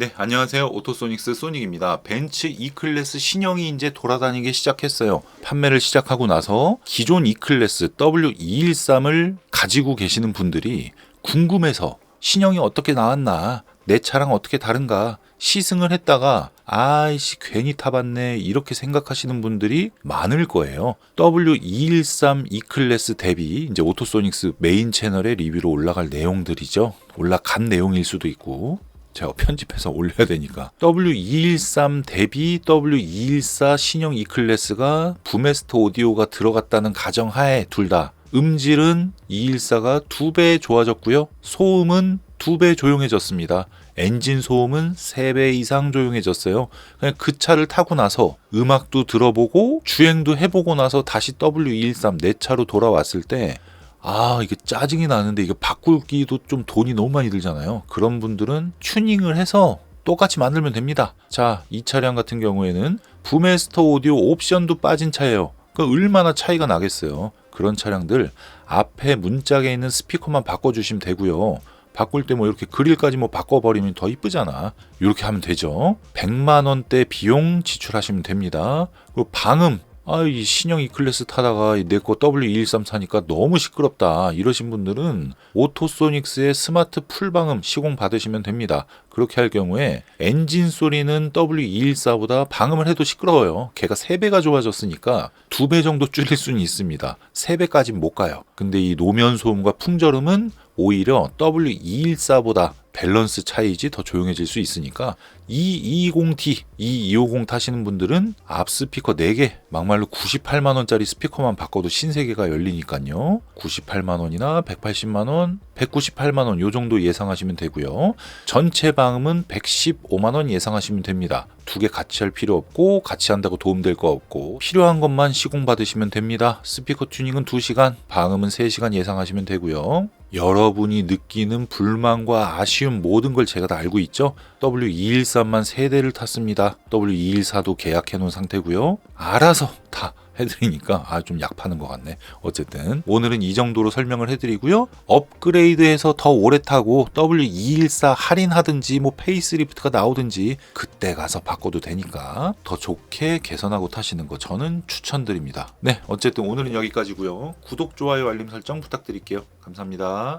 네, 안녕하세요. 오토소닉스 소닉입니다. 벤츠 E클래스 신형이 이제 돌아다니기 시작했어요. 판매를 시작하고 나서 기존 E클래스 W213을 가지고 계시는 분들이 궁금해서 신형이 어떻게 나왔나, 내 차랑 어떻게 다른가 시승을 했다가 아이씨 괜히 타봤네 이렇게 생각하시는 분들이 많을 거예요. W213 E클래스 대비 이제 오토소닉스 메인 채널에 리뷰로 올라갈 내용들이죠. 올라간 내용일 수도 있고 제가 편집해서 올려야 되니까 W213 대비 W214 신형 E클래스가 부메스터 오디오가 들어갔다는 가정하에 둘 다 음질은 214가 두 배 좋아졌고요. 소음은 두 배 조용해졌습니다. 엔진 소음은 3배 이상 조용해졌어요. 그냥 그 차를 타고 나서 음악도 들어보고 주행도 해보고 나서 다시 W213 내 차로 돌아왔을 때 아, 이게 짜증이 나는데 이거 바꾸기도 좀 돈이 너무 많이 들잖아요. 그런 분들은 튜닝을 해서 똑같이 만들면 됩니다. 자, 이 차량 같은 경우에는 부메스터 오디오 옵션도 빠진 차예요. 그 얼마나 차이가 나겠어요. 그런 차량들 앞에 문짝에 있는 스피커만 바꿔주시면 되고요. 바꿀 때 뭐 이렇게 그릴까지 뭐 바꿔버리면 더 이쁘잖아. 이렇게 하면 되죠. 100만 원대 비용 지출하시면 됩니다. 그리고 방음 아, 이 신형 E클래스 타다가 내 거 W213 사니까 너무 시끄럽다. 이러신 분들은 오토소닉스의 스마트 풀방음 시공 받으시면 됩니다. 그렇게 할 경우에 엔진 소리는 W214보다 방음을 해도 시끄러워요. 걔가 3배가 좋아졌으니까 2배 정도 줄일 수는 있습니다. 3배까지는 못 가요. 근데 이 노면 소음과 풍절음은 오히려 W214보다 밸런스 차이지 더 조용해질 수 있으니까 220T, 2250 타시는 분들은 앞 스피커 4개, 막말로 98만 원짜리 스피커만 바꿔도 신세계가 열리니까요. 98만 원이나 180만 원, 198만 원 요 정도 예상하시면 되고요. 전체 방음은 115만 원 예상하시면 됩니다. 두 개 같이 할 필요 없고 같이 한다고 도움될 거 없고 필요한 것만 시공 받으시면 됩니다. 스피커 튜닝은 2시간, 방음은 3시간 예상하시면 되고요. 여러분이 느끼는 불만과 아쉬움 모든 걸 제가 다 알고 있죠. W213만 세 대를 탔습니다. W214도 계약해 놓은 상태고요. 알아서 다 해드리니까 아 좀 약 파는 것 같네. 어쨌든 오늘은 이 정도로 설명을 해드리고요. 업그레이드해서 더 오래 타고 W214 할인하든지 뭐 페이스리프트가 나오든지 그때 가서 바꿔도 되니까 더 좋게 개선하고 타시는 거 저는 추천드립니다. 네, 어쨌든 오늘은 여기까지고요. 구독, 좋아요, 알림 설정 부탁드릴게요. 감사합니다.